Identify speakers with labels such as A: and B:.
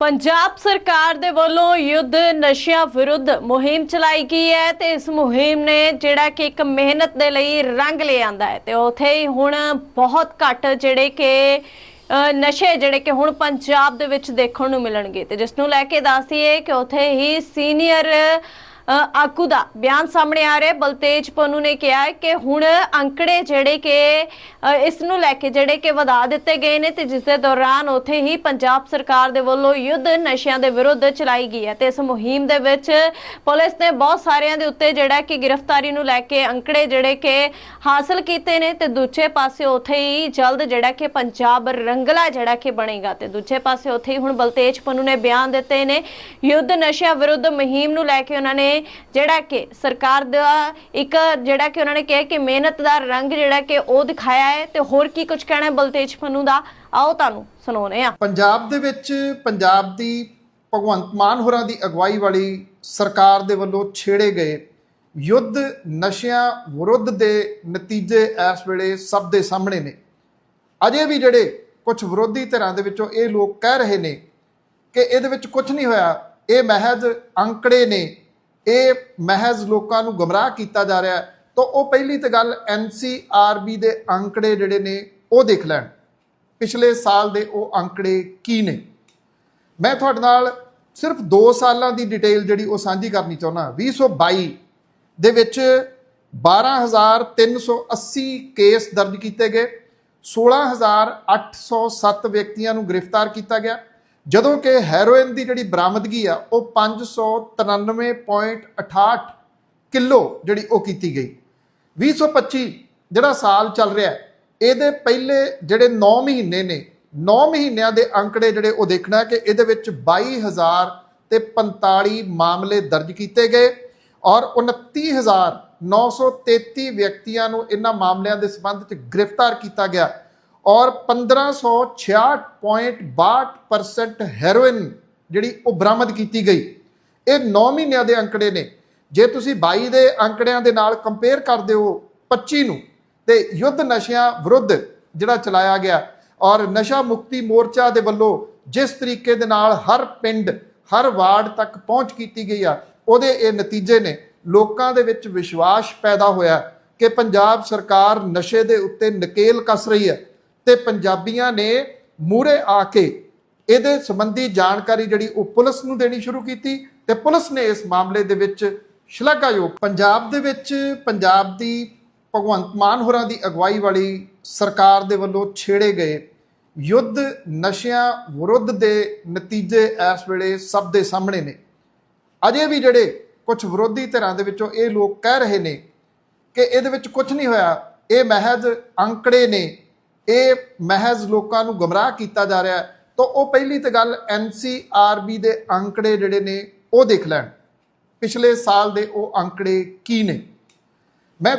A: ਪੰਜਾਬ ਸਰਕਾਰ ਦੇ ਵੱਲੋਂ ਯੁੱਧ ਨਸ਼ਿਆਂ ਵਿਰੁੱਧ ਮੁਹਿੰਮ ਚਲਾਈ ਗਈ ਹੈ ਤੇ ਇਸ ਮੁਹਿੰਮ ਨੇ ਜਿਹੜਾ ਕਿ ਇੱਕ ਮਿਹਨਤ ਦੇ ਲਈ ਰੰਗ ਲਿਆਂਦਾ ਹੈ ਤੇ ਉਥੇ ਹੀ ਹੁਣ ਬਹੁਤ ਘੱਟ ਜਿਹੜੇ ਕਿ ਨਸ਼ੇ ਜਿਹੜੇ ਕਿ ਹੁਣ ਪੰਜਾਬ ਦੇ ਵਿੱਚ ਦੇਖਣ ਨੂੰ ਮਿਲਣਗੇ ਤੇ ਜਿਸ ਨੂੰ ਲੈ ਕੇ ਦੱਸਦੀਏ ਕਿ ਉਥੇ ਹੀ ਸੀਨੀਅਰ ਆਕੂ ਦਾ ਬਿਆਨ ਸਾਹਮਣੇ ਆ ਰਿਹਾ ਬਲਤੇਜ ਪੰਨੂ ਨੇ ਕਿਹਾ ਹੈ ਕਿ ਹੁਣ ਅੰਕੜੇ ਜਿਹੜੇ ਕਿ ਇਸ ਨੂੰ ਲੈ ਕੇ ਜਿਹੜੇ ਕਿ ਵਧਾ ਦਿੱਤੇ ਗਏ ਨੇ ਤੇ ਜਿਸ ਦੇ ਦੌਰਾਨ ਉੱਥੇ ਹੀ ਪੰਜਾਬ ਸਰਕਾਰ ਦੇ ਵੱਲੋਂ ਯੁੱਧ ਨਸ਼ਿਆਂ ਦੇ ਵਿਰੁੱਧ ਚਲਾਈ ਗਈ ਹੈ ਤੇ ਇਸ ਮੁਹਿੰਮ ਦੇ ਵਿੱਚ ਪੁਲਿਸ ਨੇ ਬਹੁਤ ਸਾਰਿਆਂ ਦੇ ਉੱਤੇ ਜਿਹੜਾ ਕਿ ਗ੍ਰਿਫਤਾਰੀ ਨੂੰ ਲੈ ਕੇ ਅੰਕੜੇ ਜਿਹੜੇ ਕਿ ਹਾਸਲ ਕੀਤੇ ਨੇ ਤੇ ਦੂਜੇ ਪਾਸੇ ਉੱਥੇ ਹੀ ਜਲਦ ਜਿਹੜਾ ਕਿ ਪੰਜਾਬ ਰੰਗਲਾ ਜਿਹੜਾ ਕਿ ਬਣੇਗਾ ਤੇ ਦੂਜੇ ਪਾਸੇ ਉੱਥੇ ਹੀ ਹੁਣ ਬਲਤੇਜ ਪੰਨੂ ਨੇ ਬਿਆਨ ਦਿੱਤੇ ਨੇ। ਯੁੱਧ ਨਸ਼ਿਆਂ ਵਿਰੁੱਧ ਮੁਹਿੰਮ ਨੂੰ ਲੈ ਕੇ ਉਹਨਾਂ ਨੇ ਜਿਹੜਾ ਕਿ ਸਰਕਾਰ ਦਾ ਇੱਕ ਜਿਹੜਾ ਕਿ ਉਹਨਾਂ ਨੇ ਕਿਹਾ ਕਿ ਮਿਹਨਤ ਦਾ ਰੰਗ ਜਿਹੜਾ ਕਿ ਉਹ ਦਿਖਾਇਆ ਹੈ ਤੇ ਹੋਰ ਕੀ ਕੁਝ ਕਹਿਣਾ ਬਲਤੇਜ ਪਨੂ ਦਾ? ਆਓ ਤੁਹਾਨੂੰ ਸੁਣਾਉਨੇ ਆ
B: ਪੰਜਾਬ ਦੇ ਵਿੱਚ ਪੰਜਾਬ ਦੀ ਭਗਵੰਤ ਮਾਨ ਹੋਰਾਂ ਦੀ ਅਗਵਾਈ ਵਾਲੀ ਸਰਕਾਰ ਦੇ ਵੱਲੋਂ ਛੇੜੇ ਗਏ ਯੁੱਧ ਨਸ਼ਿਆਂ ਵਿਰੁੱਧ ਦੇ ਨਤੀਜੇ ਇਸ ਵੇਲੇ ਸਭ ਦੇ ਸਾਹਮਣੇ ਨੇ। ਅਜੇ ਵੀ ਜਿਹੜੇ ਕੁਝ ਵਿਰੋਧੀ ਧਿਰਾਂ ਦੇ ਵਿੱਚੋਂ ਇਹ ਲੋਕ ਕਹਿ ਰਹੇ ਨੇ ਕਿ ਇਹਦੇ ਵਿੱਚ ਕੁਝ ਨਹੀਂ ਹੋਇਆ। ਇਹ ਮਹਿਜ਼ ਅੰਕੜੇ ਨੇ। ਇਹ ਮਹਿਜ਼ ਲੋਕਾਂ ਨੂੰ ਗਮਰਾਹ ਕੀਤਾ ਜਾ ਰਿਹਾ ਹੈ, ਤਾਂ ਉਹ ਪਹਿਲੀ ਤਾਂ ਗੱਲ ਐਨਸੀਆਰਬੀ ਦੇ ਅੰਕੜੇ ਜਿਹੜੇ ਨੇ, ਉਹ ਦੇਖ ਲੈਣ। ਪਿਛਲੇ ਸਾਲ ਦੇ ਉਹ ਅੰਕੜੇ ਕੀ ਨੇ? ਮੈਂ ਤੁਹਾਡੇ ਨਾਲ ਸਿਰਫ 2 ਸਾਲਾਂ ਦੀ ਡਿਟੇਲ ਜਿਹੜੀ ਉਹ ਸਾਂਝੀ ਕਰਨੀ ਚਾਹੁੰਦਾ 2022 ਦੇ ਵਿੱਚ 12380 ਕੇਸ ਦਰਜ ਕੀਤੇ ਗਏ 16807 ਵਿਅਕਤੀਆਂ ਨੂੰ ਗ੍ਰਿਫਤਾਰ ਕੀਤਾ ਗਿਆ ਜਦੋਂ ਕਿ ਹੈਰੋਇਨ ਦੀ ਜਿਹੜੀ ਬਰਾਮਦਗੀ ਆ, ਉਹ 593.68 ਕਿਲੋ ਜਿਹੜੀ ਉਹ ਕੀਤੀ ਗਈ। 2025 ਜਿਹੜਾ ਸਾਲ ਚੱਲ ਰਿਹਾ, ਇਹਦੇ ਪਹਿਲੇ ਜਿਹੜੇ 9 ਮਹੀਨੇ ਨੇ 9 ਮਹੀਨਿਆਂ ਦੇ ਅੰਕੜੇ ਜਿਹੜੇ ਉਹ ਦੇਖਣਾ ਕਿ ਇਹਦੇ ਵਿੱਚ 22000 ਤੇ 45 ਮਾਮਲੇ ਦਰਜ ਕੀਤੇ ਗਏ ਔਰ 29933 ਵਿਅਕਤੀਆਂ ਨੂੰ ਇਹਨਾਂ ਮਾਮਲਿਆਂ ਦੇ ਸੰਬੰਧ ਵਿੱਚ ਗ੍ਰਿਫਤਾਰ ਕੀਤਾ ਗਿਆ। ਔਰ 1566.62% ਹੈਰੋਇਨ ਜਿਹੜੀ ਉਹ ਬਰਾਮਦ ਕੀਤੀ ਗਈ। ਇਹ 9 ਮਹੀਨਿਆਂ ਦੇ ਅੰਕੜੇ ਨੇ। ਜੇ ਤੁਸੀਂ 22 ਦੇ ਅੰਕੜਿਆਂ ਦੇ ਨਾਲ ਕੰਪੇਅਰ ਕਰਦੇ ਹੋ 25 ਨੂੰ, ਤੇ ਯੁੱਧ ਨਸ਼ਿਆਂ ਵਿਰੁੱਧ ਜਿਹੜਾ ਚਲਾਇਆ ਗਿਆ ਔਰ ਨਸ਼ਾ ਮੁਕਤੀ ਮੋਰਚਾ ਦੇ ਵੱਲੋਂ ਜਿਸ ਤਰੀਕੇ ਦੇ ਨਾਲ ਹਰ ਪਿੰਡ, ਹਰ ਵਾਰਡ ਤੱਕ ਪਹੁੰਚ ਕੀਤੀ ਗਈ ਆ, ਉਹਦੇ ਇਹ ਨਤੀਜੇ ਨੇ। ਲੋਕਾਂ ਦੇ ਵਿੱਚ ਵਿਸ਼ਵਾਸ ਪੈਦਾ ਹੋਇਆ ਕਿ ਪੰਜਾਬ ਸਰਕਾਰ ਨਸ਼ੇ ਦੇ ਉੱਤੇ ਨਕੇਲ ਕੱਸ ਰਹੀ ਹੈ। ਤੇ ਪੰਜਾਬੀਆਂ ਨੇ ਮੂਰੇ ਆ ਕੇ ਇਹਦੇ ਸੰਬੰਧੀ ਜਾਣਕਾਰੀ ਜਿਹੜੀ ਉਹ ਪੁਲਿਸ ਨੂੰ ਦੇਣੀ ਸ਼ੁਰੂ ਕੀਤੀ ਤੇ ਪੁਲਿਸ ਨੇ ਇਸ ਮਾਮਲੇ ਦੇ ਵਿੱਚ ਸ਼ਲਾਘਾਯੋਗ ਪੰਜਾਬ ਦੇ ਵਿੱਚ ਪੰਜਾਬ ਦੀ ਭਗਵੰਤ ਮਾਨ ਹੋਰਾਂ ਦੀ ਅਗਵਾਈ ਵਾਲੀ ਸਰਕਾਰ ਦੇ ਵੱਲੋਂ ਛੇੜੇ ਗਏ ਯੁੱਧ ਨਸ਼ਿਆਂ ਵਿਰੁੱਧ ਦੇ ਨਤੀਜੇ ਇਸ ਵੇਲੇ ਸਭ ਦੇ ਸਾਹਮਣੇ ਨੇ। ਅਜੇ ਵੀ ਜਿਹੜੇ ਕੁਝ ਵਿਰੋਧੀ ਧਿਰਾਂ ਦੇ ਵਿੱਚੋਂ ਇਹ ਲੋਕ ਕਹਿ ਰਹੇ ਨੇ ਕਿ ਇਹਦੇ ਵਿੱਚ ਕੁਝ ਨਹੀਂ ਹੋਇਆ। ਇਹ ਮਹਿਜ਼ ਅੰਕੜੇ ਨੇ ਇਹ ਮਹਿਜ਼ ਲੋਕਾਂ ਨੂੰ ਗਮਰਾਹ ਕੀਤਾ ਜਾ ਰਿਹਾ ਹੈ, ਤਾਂ ਉਹ ਪਹਿਲੀ ਤਾਂ ਗੱਲ ਐਨਸੀਆਰਬੀ ਦੇ ਅੰਕੜੇ ਜਿਹੜੇ ਨੇ, ਉਹ ਦੇਖ ਲੈਣ। ਪਿਛਲੇ ਸਾਲ ਦੇ ਉਹ ਅੰਕੜੇ ਕੀ ਨੇ?